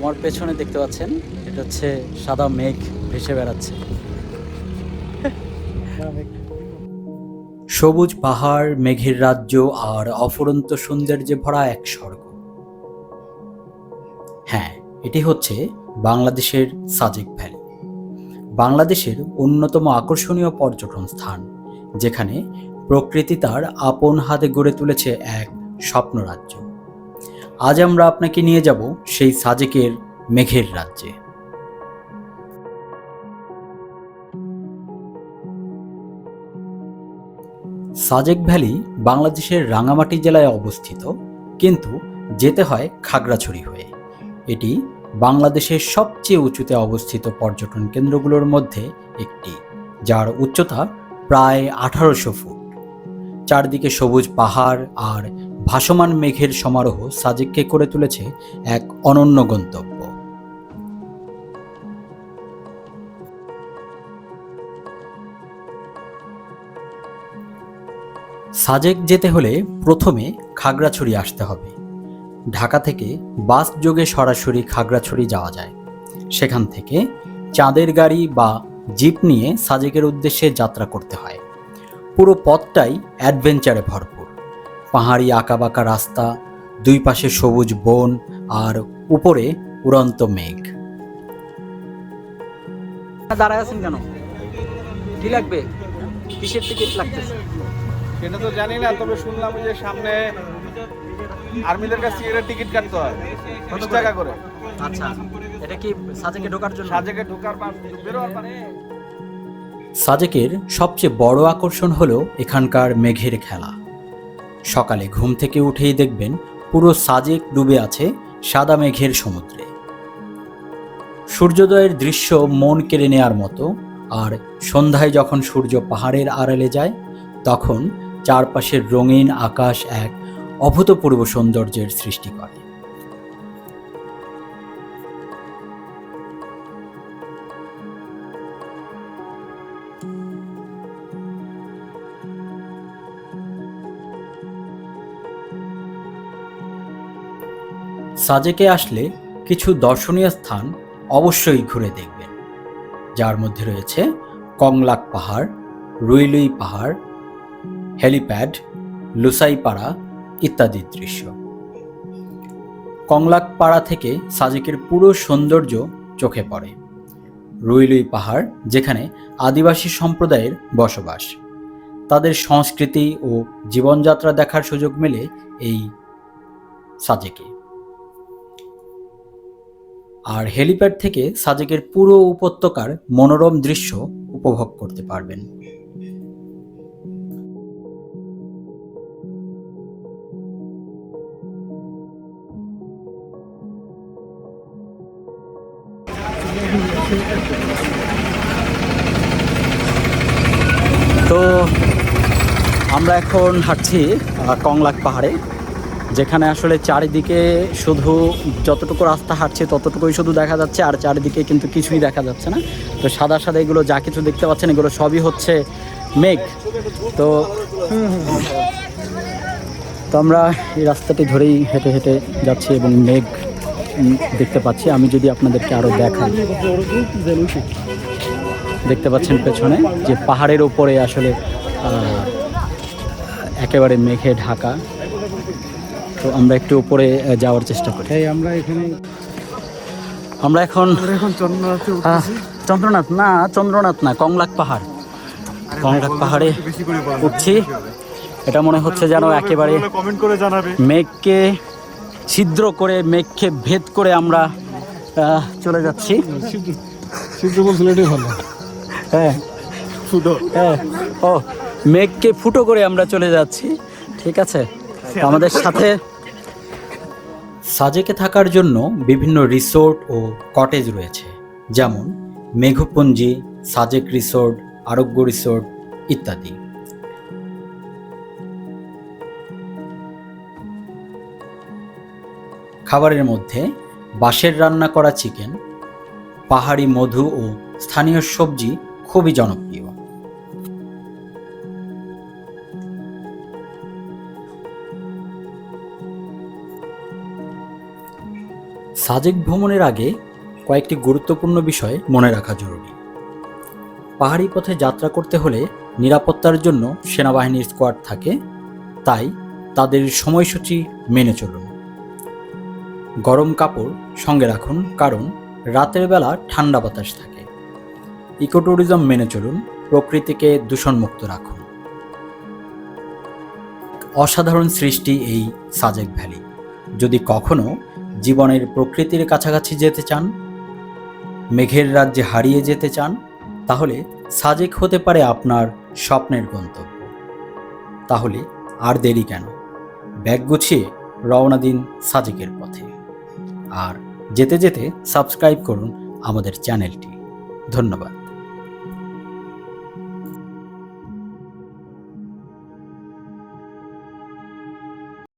আমার পেছনে দেখতে পাচ্ছেন, এটা হচ্ছে সাদা মেঘ ভেসে বেড়াচ্ছে। সবুজ পাহাড়, মেঘের রাজ্য আর অফুরন্ত সৌন্দর্যে ভরা এক স্বর্গ। হ্যাঁ এটি হচ্ছে বাংলাদেশের সাজেক ভ্যালি। বাংলাদেশের অন্যতম আকর্ষণীয় পর্যটন স্থান, যেখানে প্রকৃতি তার আপন হাতে গড়ে তুলেছে এক স্বপ্ন রাজ্য আজ আমরা আপনাকে নিয়ে যাব সেই সাজেকের মেঘের রাজ্যে। সাজেক ভ্যালি বাংলাদেশের রাঙামাটি জেলায় অবস্থিত, কিন্তু যেতে হয় খাগড়াছড়ি হয়ে। এটি বাংলাদেশের সবচেয়ে উঁচুতে অবস্থিত পর্যটন কেন্দ্রগুলোর মধ্যে একটি, যার উচ্চতা প্রায় আঠারোশো ফুট। চারদিকে সবুজ পাহাড় আর ভাসমান মেঘের সমারোহ সাজেককে করে তুলেছে এক অনন্য গন্তব্য। সাজেক যেতে হলে প্রথমে খাগড়াছড়ি আসতে হবে। ঢাকা থেকে বাস যোগে সরাসরি খাগড়াছড়ি যাওয়া যায়। সেখান থেকে চাঁদের গাড়ি বা জিপ নিয়ে সাজেকের উদ্দেশ্যে যাত্রা করতে হয়। পুরো পথটাই অ্যাডভেঞ্চারে ভরপুর। পাহাড়ি আঁকাবাঁকা রাস্তা দুই পাশে সবুজ বন আর উপরে উড়ন্ত মেঘ। দাঁড়ায় আছেন কেন? কি লাগবে? কিসের টিকিট লাগতেছে? সেটা তো জানি না তবে শুনলাম যে সামনে আর্মিদের কাছ থেকে টিকিট কাটতে হয় বিশ টাকা করে। আচ্ছা এটা কি সাজেকে ঢোকার জন্য? সাজেকে ঢোকার পর বেরোয়ার পর। সাজেকের সবচেয়ে বড় আকর্ষণ হলো এখানকার মেঘের খেলা। সকালে ঘুম থেকে উঠেই দেখবেন পুরো সাজেক ডুবে আছে সাদা মেঘের সমুদ্রে। সূর্যোদয়ের দৃশ্য মন কেড়ে নেয়ার মতো, আর সন্ধ্যায় যখন সূর্য পাহাড়ের আড়ালে যায়, তখন চারপাশের রঙিন আকাশ এক অভূতপূর্ব সৌন্দর্যের সৃষ্টি করে। সাজেকে আসলে কিছু দর্শনীয় স্থান অবশ্যই ঘুরে দেখবেন। যার মধ্যে রয়েছে কংলাক পাহাড়, রুইলুই পাহাড়, হেলিপ্যাড, লুসাইপাড়া ইত্যাদি দৃশ্য। কংলাক পাড়া থেকে সাজেকের পুরো সৌন্দর্য চোখে পড়ে। রুইলুই পাহাড়, যেখানে আদিবাসী সম্প্রদায়ের বসবাস। তাদের সংস্কৃতি ও জীবনযাত্রা দেখার সুযোগ মেলে এই সাজেকে। আর হেলিপ্যাড থেকে সাজেকের পুরো উপত্যকার মনোরম দৃশ্য উপভোগ করতে পারবেন। তো আমরা এখন হাঁটছি কংলাক পাহাড়ে। যেখানে আসলে চারিদিকে শুধু যতটুকু রাস্তা হাঁটছে ততটুকুই শুধু দেখা যাচ্ছে, আর চারিদিকে কিন্তু কিছুই দেখা যাচ্ছে না। তো সাদা সাদা এগুলো যা কিছু দেখতে পাচ্ছেন, এগুলো সবই হচ্ছে মেঘ। তো তো আমরা এই রাস্তাটি ধরেই হেঁটে হেঁটে যাচ্ছি এবং মেঘ দেখতে পাচ্ছি। আমি যদি আপনাদেরকে আরও দেখাই। দেখতে পাচ্ছেন পেছনে যে পাহাড়ের ওপরে আসলে একেবারে মেঘে ঢাকা। তো আমরা একটু উপরে যাওয়ার চেষ্টা করি। এই আমরা এখানে আমরা এখন এখন চন্দ্রনাথে চন্দ্রনাথ না চন্দ্রনাথ না কংলাক পাহাড়। কংলাক পাহাড়ে উঠছি। এটা মনে হচ্ছে যেন একেবারে মেঘকে ছিদ্র করে মেঘকে ভেদ করে আমরা চলে যাচ্ছি। সূর্য বলছিল এটাই ভালো। হ্যাঁ। ফুটো। হ্যাঁ। ও মেঘকে ফুটো করে আমরা চলে যাচ্ছি। ঠিক আছে? আমাদের সাথে সাজেকে থাকার জন্য বিভিন্ন রিসোর্ট ও কটেজ রয়েছে, যেমন মেঘপুঞ্জি, সাজেক রিসোর্ট, আরোগ্য রিসোর্ট ইত্যাদি। খাবারের মধ্যে বাঁশের রান্না করা চিকেন পাহাড়ি মধু ও স্থানীয় সবজি খুবই জনপ্রিয়। সাজেক ভ্রমণের আগে কয়েকটি গুরুত্বপূর্ণ বিষয় মনে রাখা জরুরি। পাহাড়ি পথে যাত্রা করতে হলে নিরাপত্তার জন্য সেনাবাহিনীর স্কোয়াড থাকে, তাই তাদের সময়সূচি মেনে চলুন। গরম কাপড় সঙ্গে রাখুন, কারণ রাতের বেলা ঠান্ডা বাতাস থাকে। ইকোট্যুরিজম মেনে চলুন, প্রকৃতিকে দূষণমুক্ত রাখুন। অসাধারণ সৃষ্টি এই সাজেক ভ্যালি। যদি কখনো জীবনের প্রকৃতির কাছাকাছি যেতে চান, মেঘের রাজ্যে হারিয়ে যেতে চান, তাহলে সাজেক হতে পারে আপনার স্বপ্নের গন্তব্য। তাহলে আর দেরি কেন? ব্যাগ গুছিয়ে রওনা দিন সাজেকের পথে। আর যেতে যেতে সাবস্ক্রাইব করুন আমাদের চ্যানেলটি। ধন্যবাদ।